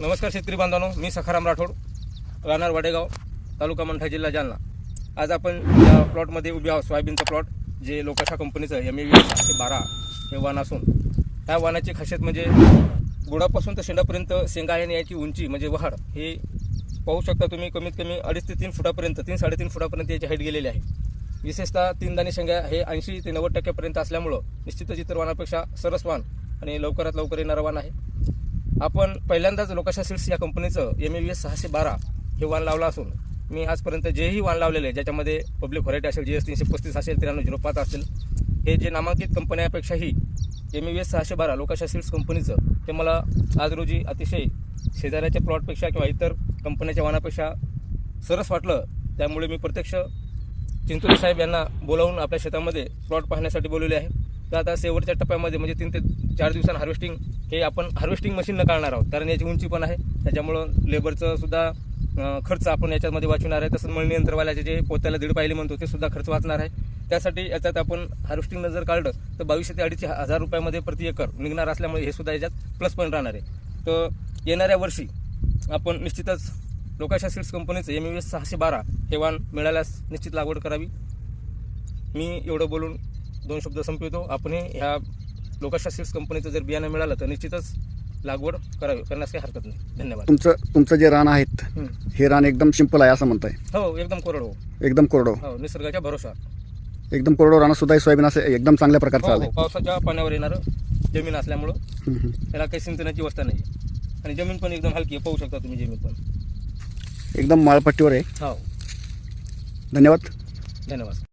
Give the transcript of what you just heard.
नमस्कार शेतकरी बांधवांनो मी सखाराम राठोड राहणार वाडेगाव तालुका मंठा जिल्हा जालना. आज आपण या प्लॉटमध्ये उभे आहोत सोयाबीनचा प्लॉट जे लोकाशा कंपनीचं एम ए सातशे बारा हे वाण असून ह्या वाणाची खासियत म्हणजे गुडापासून तर शेंडापर्यंत शेंगा आहे आणि याची उंची म्हणजे वहाड हे पाहू शकता तुम्ही कमीत कमी अडीच ते तीन फुटापर्यंत तीन साडेतीन फुटापर्यंत याची हाईट गेलेली आहे. विशेषतः तीन दाणे शेंगा हे ऐंशी ते नव्वद टक्क्यापर्यंत असल्यामुळं निश्चितच इतर वाणापेक्षा सरस वाण आणि लवकरात लवकर येणारं वाण आहे. आपण पहिल्यांदाच लोकाशा सीड्स या कंपनीचं एम ए व्ही एस सहाशे बारा हे वाण लावलं असून मी आजपर्यंत जेही वाण लावलेले आहे ज्याच्यामध्ये पब्लिक व्हरायटी असेल जी एस तीनशे पस्तीस असेल त्र्याण्णव झिरो पाच असेल हे जे नामांकित कंपन्यापेक्षाही एम ए व्ही एस सहाशे बारा लोकाशा सीड्स कंपनीचं ते मला आज रोजी अतिशय शेजाऱ्याच्या प्लॉटपेक्षा किंवा इतर कंपन्याच्या वाणापेक्षा सरस वाटलं. त्यामुळे मी प्रत्यक्ष चिंचोली साहेब यांना बोलावून आपल्या शेतामध्ये प्लॉट पाहण्यासाठी बोलवले आहे. तर आता शेवटच्या टप्प्यामध्ये म्हणजे तीन ते चार दिवसांत हार्वेस्टिंग हे आपण हार्वेस्टिंग मशीननं काढणार आहोत. कारण याची उंची पण आहे. त्याच्यामुळं लेबरचं सुद्धा खर्च आपण याच्यामध्ये वाचवणार आहे. तसंच मळणी यंत्रवाल्याचे जे पोत्याला दीड पाहिले म्हणतो ते सुद्धा खर्च वाचणार आहे. त्यासाठी याच्यात आपण हार्वेस्टिंगनं जर काढलं तर बावीसशे ते अडीचशे हजार रुपयामध्ये प्रति एकर निघणार असल्यामुळे हे सुद्धा याच्यात प्लस पॉईंट राहणार आहे. तर येणाऱ्या वर्षी आपण निश्चितच लोकाशा सीड्स कंपनीचं एम यू एस सहाशे बारा हे वाण मिळाल्यास निश्चित लागवड करावी. मी एवढं बोलून दोन शब्द संपवितो. आपणही ह्या लोकाशा सीड्स कंपनीचं जर बियाणं मिळालं तर निश्चितच लागवड करावी करण्यास काही हरकत नाही. धन्यवाद. तुमचं तुमचं जे रान आहेत हं. हे रान एकदम सिंपल आहे असं म्हणताय. हो एकदम कोरडो एकदम कोरडो हो. निसर्गाच्या भरोसा. एकदम कोरडो रान सुद्धा हे सोयाबीन असं एकदम चांगल्या प्रकारचं हो आलंय. हो पावसाच्या पाण्यावर येणारं जमीन असल्यामुळं हं, हं. त्याला काही सिंचनाची व्यवस्था नाही. आणि जमीन पण एकदम हलकी आहे पाहू शकता तुम्ही जमीन पण. एकदम माळपट्टीवर आहे. हो. धन्यवाद. धन्यवाद.